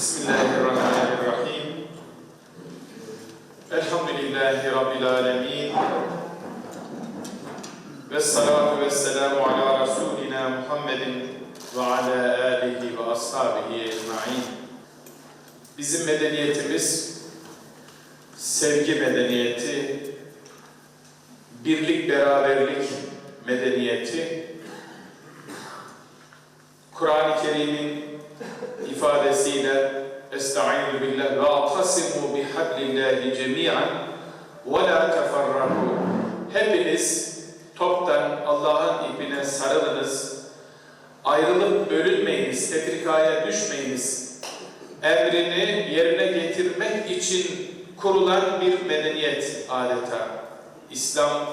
Bismillahirrahmanirrahim. Elhamdülillahi Rabbil alemin. Ve salatu ve selamu ala Resulina Muhammedin ve ala alihi ve ashabihi ecma'in. Bizim medeniyetimiz sevgi medeniyeti, birlik beraberlik medeniyeti, Kur'an-ı Kerim'in ifadesiyle Estaizu billah ve atasimu bihablillahi cemi'an ve la teferraku Hepiniz toptan Allah'ın ipine sarılınız, ayrılıp bölünmeyiniz, tefrikaya düşmeyiniz. Emrini yerine getirmek için kurulan bir medeniyet adeta. İslam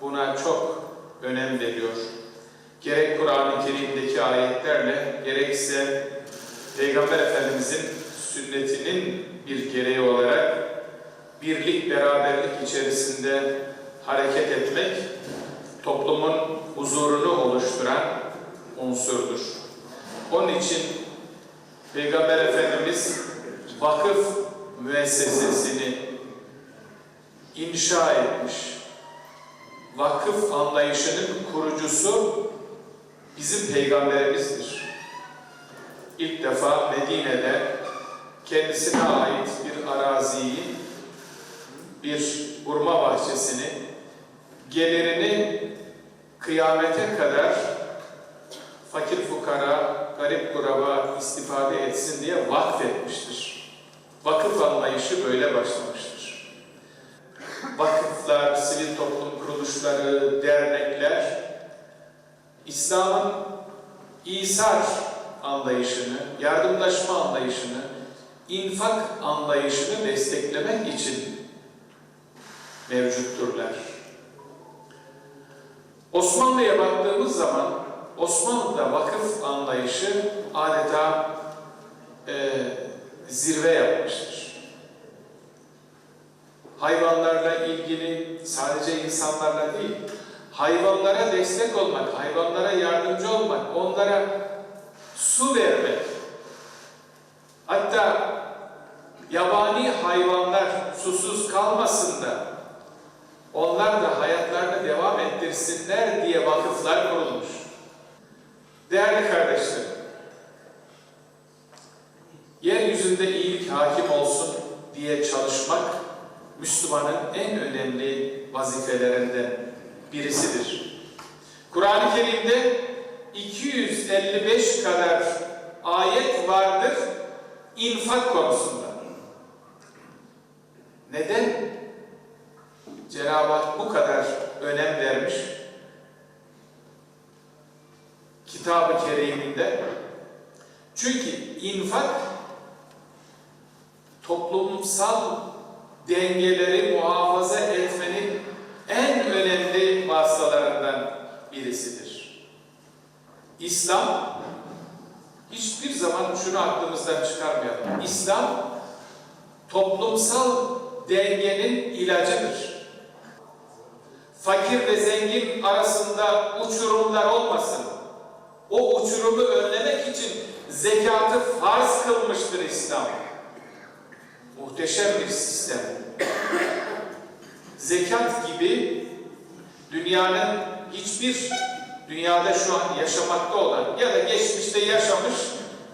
buna çok önem veriyor. Gerek Kur'an-ı Kerim'deki ayetlerle gerekse Peygamber Efendimizin sünnetinin bir gereği olarak birlik, beraberlik içerisinde hareket etmek toplumun huzurunu oluşturan unsurdur. Onun için Peygamber Efendimiz vakıf müessesesini inşa etmiş. Vakıf anlayışının kurucusu bizim peygamberimizdir. İlk defa Medine'de kendisine ait bir araziyi, bir hurma bahçesini, gelirini kıyamete kadar fakir fukara, garip kuraba istifade etsin diye vakfetmiştir. Vakıf anlayışı böyle başlamıştır. Vakıflar, sivil toplum kuruluşları, dernekler, İslam'ın İsar anlayışını, yardımlaşma anlayışını, infak anlayışını desteklemek için mevcutturlar. Osmanlı'ya baktığımız zaman Osmanlı'da vakıf anlayışı adeta e, zirve yapmıştır. Hayvanlarla ilgili sadece insanlarla değil, hayvanlara destek olmak, hayvanlara yardımcı olmak, onlara su vermek, hatta yabani hayvanlar susuz kalmasın da onlar da hayatlarını devam ettirsinler diye vakıflar kurulmuş. Değerli kardeşlerim, yeryüzünde iyilik hakim olsun diye çalışmak Müslümanın en önemli vazifelerinden birisidir. Kur'an-ı Kerim'de 255 kadar ayet vardır infak konusunda. Neden? Cenab-ı Hak bu kadar önem vermiş kitab-ı keriminde. Çünkü infak toplumsal dengeleri muhafaza etmenin en önemli vasıtalarından birisidir. İslam hiçbir zaman şunu aklımızdan çıkarmayalım. İslam toplumsal dengenin ilacıdır. Fakir ve zengin arasında uçurumlar olmasın. O uçurumu önlemek için zekatı farz kılmıştır İslam. Muhteşem bir sistem. Zekat gibi dünyanın hiçbir dünyada şu an yaşamakta olan ya da geçmişte yaşamış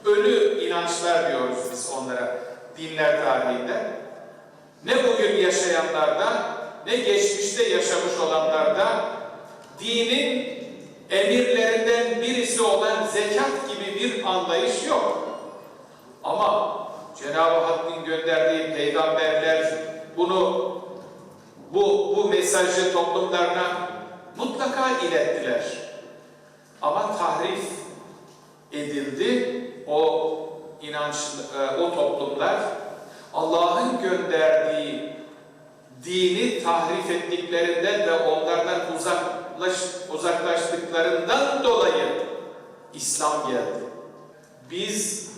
ölü inançlar diyoruz biz onlara dinler tarihinde. Ne bugün yaşayanlarda ne geçmişte yaşamış olanlarda dinin emirlerinden birisi olan zekat gibi bir anlayış yok. Ama Cenab-ı Hakk'ın gönderdiği peygamberler bunu bu, bu mesajı toplumlarına mutlaka ilettiler. Ama tahrif edildi. O inanç, e, o toplumlar Allah'ın gönderdiği dini tahrif ettiklerinden ve onlardan uzaklaş, uzaklaştıklarından dolayı İslam geldi. Biz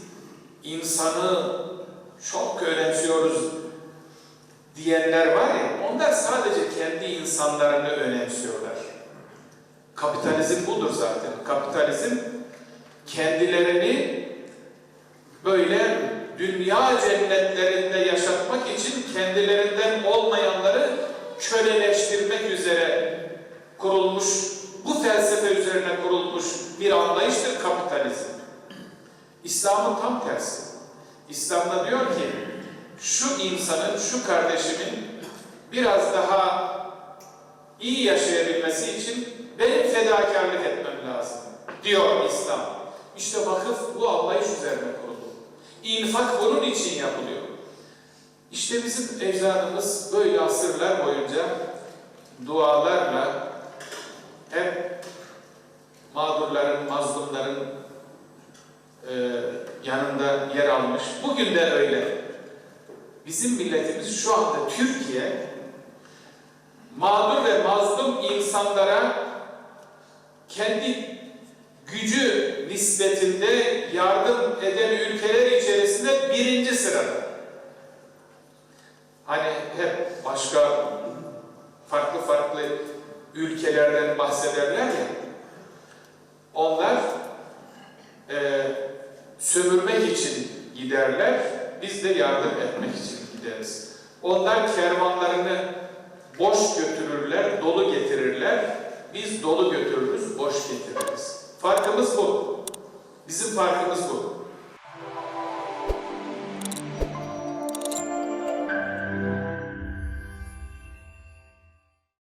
insanı çok önemsiyoruz diyenler var ya, onlar sadece kendi insanlarını önemsiyorlar. Kapitalizm budur zaten. Kapitalizm kendilerini böyle dünya cennetlerinde yaşatmak için kendilerinden olmayanları köleleştirmek üzere kurulmuş, bu felsefe üzerine kurulmuş bir anlayıştır kapitalizm. İslam'ın tam tersi. İslam'da diyor ki şu insanın, şu kardeşimin biraz daha iyi yaşayabilmesi için benim fedakarlık etmem lazım diyor İslam. İşte vakıf bu anlayış üzerine kuruldu. İnfak bunun için yapılıyor. İşte bizim ecdadımız böyle asırlar boyunca dualarla hep mağdurların, mazlumların e, yanında yer almış. Bugün de öyle. Bizim milletimiz şu anda Türkiye mağdur ve mazlum insanlara kendi gücü nispetinde yardım eden ülkeler içerisinde birinci sırada. Hani hep başka farklı farklı ülkelerden bahsederler ya. Onlar e, sömürmek için giderler, biz de yardım etmek için gideriz. Onlar kervanlarını boş götürürler, dolu getirirler. Biz dolu götürürüz,